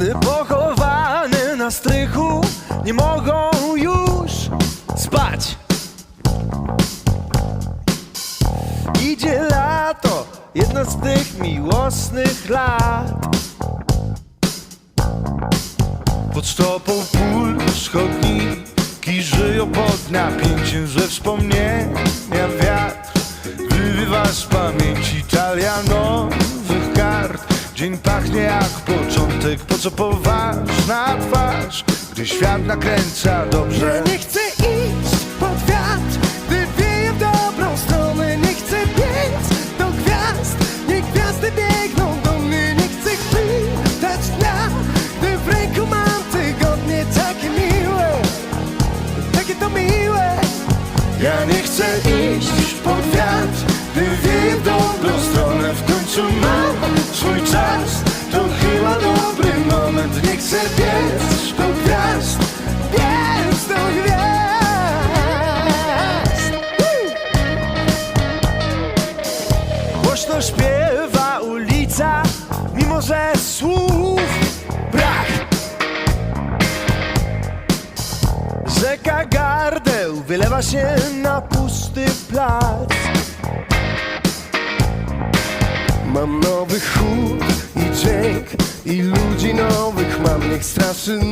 Sny pochowane na strychu nie mogą już spać. Idzie lato, jedno z tych miłosnych lat. Pod stopą pól schodniki żyją pod napięciem Ze wspomnienia wiatr wyrywa z pamięci Pachnie jak początek, po co poważna twarz Gdy świat nakręca dobrze Nie chcę iść pod wiatr, gdy wieje w dobrą stronę. Nie chcę biec do gwiazd, nie gwiazdy biegną do mnie. Nie chcę chwytać dnia, gdy w ręku mam tygodnie takie miłe, takie to miłe. Ja nie chcę iść pod wiatr, gdy wieje w dobrą Głośno śpiewa ulica, mimo że słów brak. Rzeka gardeł wylewa się na pusty plac. Mam nowy chód i dźwięk i ludzi nowych mam, niech straszy noc.